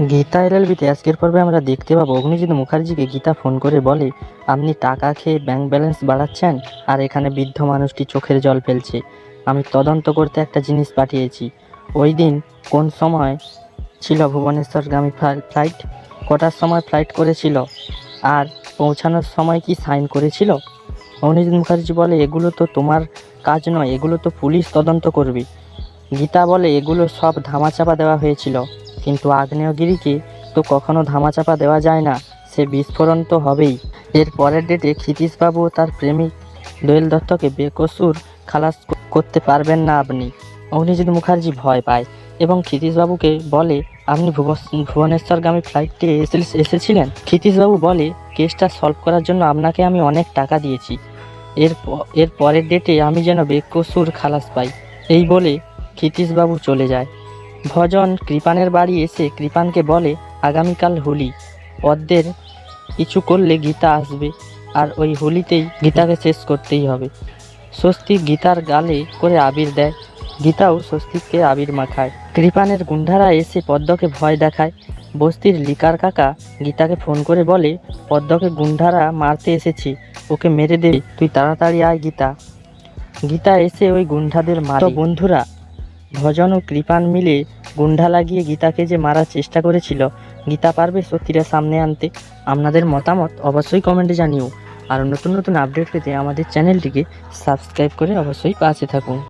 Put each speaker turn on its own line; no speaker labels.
গীতা এলএলবিতে আজকের পর্বে আমরা দেখতে পাবো অগ্নিজিৎ মুখার্জিকে গীতা ফোন করে বলে, আপনি টাকা খেয়ে ব্যাংক ব্যালেন্স বাড়াচ্ছেন আর এখানে বৃদ্ধ মানুষটি চোখের জল ফেলছে। আমি তদন্ত করতে একটা জিনিস পাঠিয়েছি। ওই দিন কোন সময় ছিল ভুবনেশ্বরগামী ফ্লা- ফ্লাইট কটার সময় ফ্লাইট করেছিল? আর পৌঁছানোর সময় কি সাইন করেছিল? অগ্নিজিৎ মুখার্জি বলে, এগুলো তো তোমার কাজ নয়, এগুলো তো পুলিশ তদন্ত করবে। গীতা বলে, এগুলো সব ধামাচাপা দেওয়া হয়েছিল। কিন্তু আগ্নেয়গিরিকে তো কখনো ধামাচাপা দেওয়া যায় না, সে বিস্ফোরণ তো হবেই। এর পরের ডেটে ক্ষিতীশবাবু তার প্রেমিক দোয়েল দত্তকে বেকসুর খালাস করতে পারবেন না আপনি। অগ্নিজিৎ মুখার্জি ভয় পায় এবং ক্ষিতীশবাবুকে বলে, আপনি ভুবনেশ্বরগামী ফ্লাইটে এসে- এসেছিলেন? ক্ষিতীশবাবু বলে, কেসটা সলভ করার জন্য আপনাকে আমি অনেক টাকা দিয়েছি। এর এর পরের ডেটে আমি যেন বেকসুর খালাস পাই। এই বলে ক্ষিতীশবাবু চলে যায়। ভজন কৃপানের বাড়ি এসে কৃপানকে বলে, আগামীকাল হোলি। পদ্মের কিছু করলে গীতা আসবে, আর ওই হোলিতেই গীতাকে শেষ করতেই হবে। স্বস্তিক গীতার গালে করে আবির দেয়। গীতাও স্বস্তিককে আবির মাখায়। কৃপানের গুন্ডারা এসে পদ্মকে ভয় দেখায়। বস্তির লিকার কাকা গীতাকে ফোন করে বলে, পদ্মকে গুন্ডারা মারতে এসেছি, ওকে মেরে দেবে তুই তাড়াতাড়ি আয় গীতা। গীতা এসে ওই গুন্ডাদের মারো। বন্ধুরা ভজন ও কৃপান মিলে গুন্ডা লাগিয়ে গীতাকে যে মারার চেষ্টা করেছিল, গীতা পারবে সত্যিটা সামনে আনতে। আপনাদের মতামত অবশ্যই কমেন্টে জানিও। আর নতুন নতুন আপডেট পেতে আমাদের চ্যানেলটিকে সাবস্ক্রাইব করে অবশ্যই পাশে থাকুন।